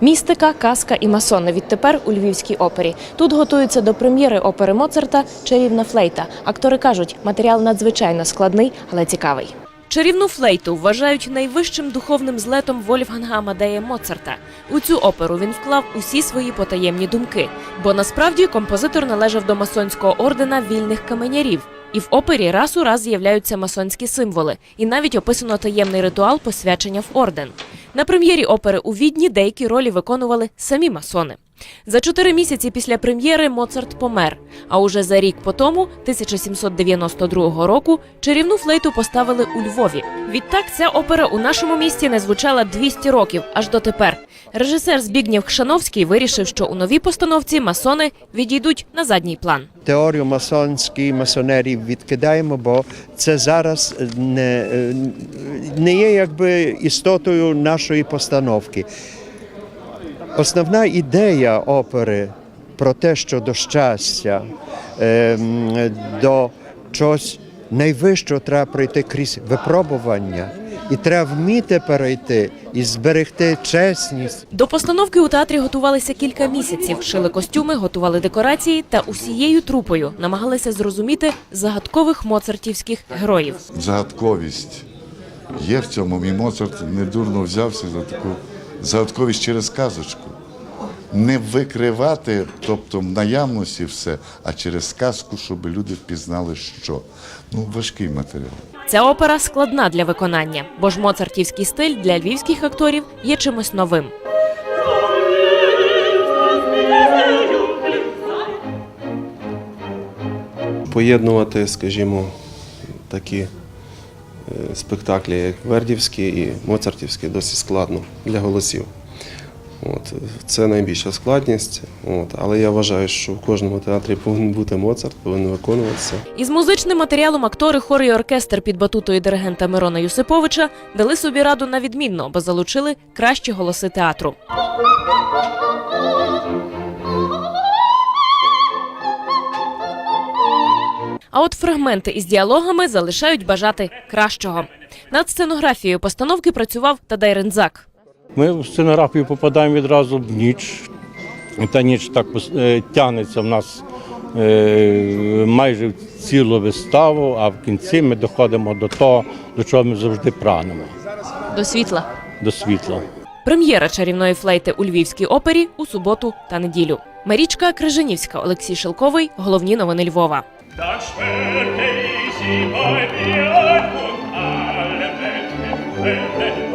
Містика, казка і масони відтепер у Львівській опері. Тут готуються до прем'єри опери Моцарта Чарівна флейта. Актори кажуть, матеріал надзвичайно складний, але цікавий. Чарівну флейту вважають найвищим духовним злетом Вольфганга Амадея Моцарта. У цю оперу він вклав усі свої потаємні думки, бо насправді композитор належав до масонського ордена вільних каменярів. І в опері раз у раз з'являються масонські символи, і навіть описано таємний ритуал посвячення в орден. На прем'єрі опери у Відні деякі ролі виконували самі масони. За чотири місяці після прем'єри Моцарт помер. А уже за рік по тому, 1792 року, чарівну флейту поставили у Львові. Відтак ця опера у нашому місті не звучала 200 років аж дотепер. Режисер Збігнєв Хшановський вирішив, що у новій постановці масони відійдуть на задній план. Теорію масонській масонерів відкидаємо, бо це зараз не, не є якби істотою нашої постановки. Основна ідея опери про те, що до щастя, ем, до чогось найвищого треба пройти крізь випробування, і треба вміти перейти і зберегти чесність. До постановки у театрі готувалися кілька місяців, шили костюми, готували декорації та усією трупою намагалися зрозуміти загадкових моцартівських героїв. загадковість є в цьому. І Моцарт недурно взявся за таку загадковість через казочку. Не викривати, тобто в наявності все, а через казку, щоб люди впізнали, що. Ну, важкий матеріал. Ця опера складна для виконання, бо ж моцартівський стиль для львівських акторів є чимось новим. поєднувати, скажімо, такі спектаклі, як Вердівські і Моцартівські, досить складно для голосів. От, це найбільша складність. От, але я вважаю, що в кожному театрі повинен бути Моцарт, повинен виконуватися. Із музичним матеріалом актори, хор і оркестр під батутою диригента Мирона Юсиповича дали собі раду на відмінно, бо залучили кращі голоси театру. А от фрагменти із діалогами залишають бажати кращого. Над сценографією постановки працював Тадай Рензак. Ми в сценографію попадаємо відразу в ніч. Та ніч так е, тягнеться в нас е, майже цілу виставу, а в кінці ми доходимо до того, до чого ми завжди прагнемо, До світла. до світла. Прем'єра чарівної флейти у Львівській опері у суботу та неділю. Марічка Крижанівська, Олексій Шелковий. Головні новини Львова. Da schwörte ich sie bei mir und alle Welt mit Quellen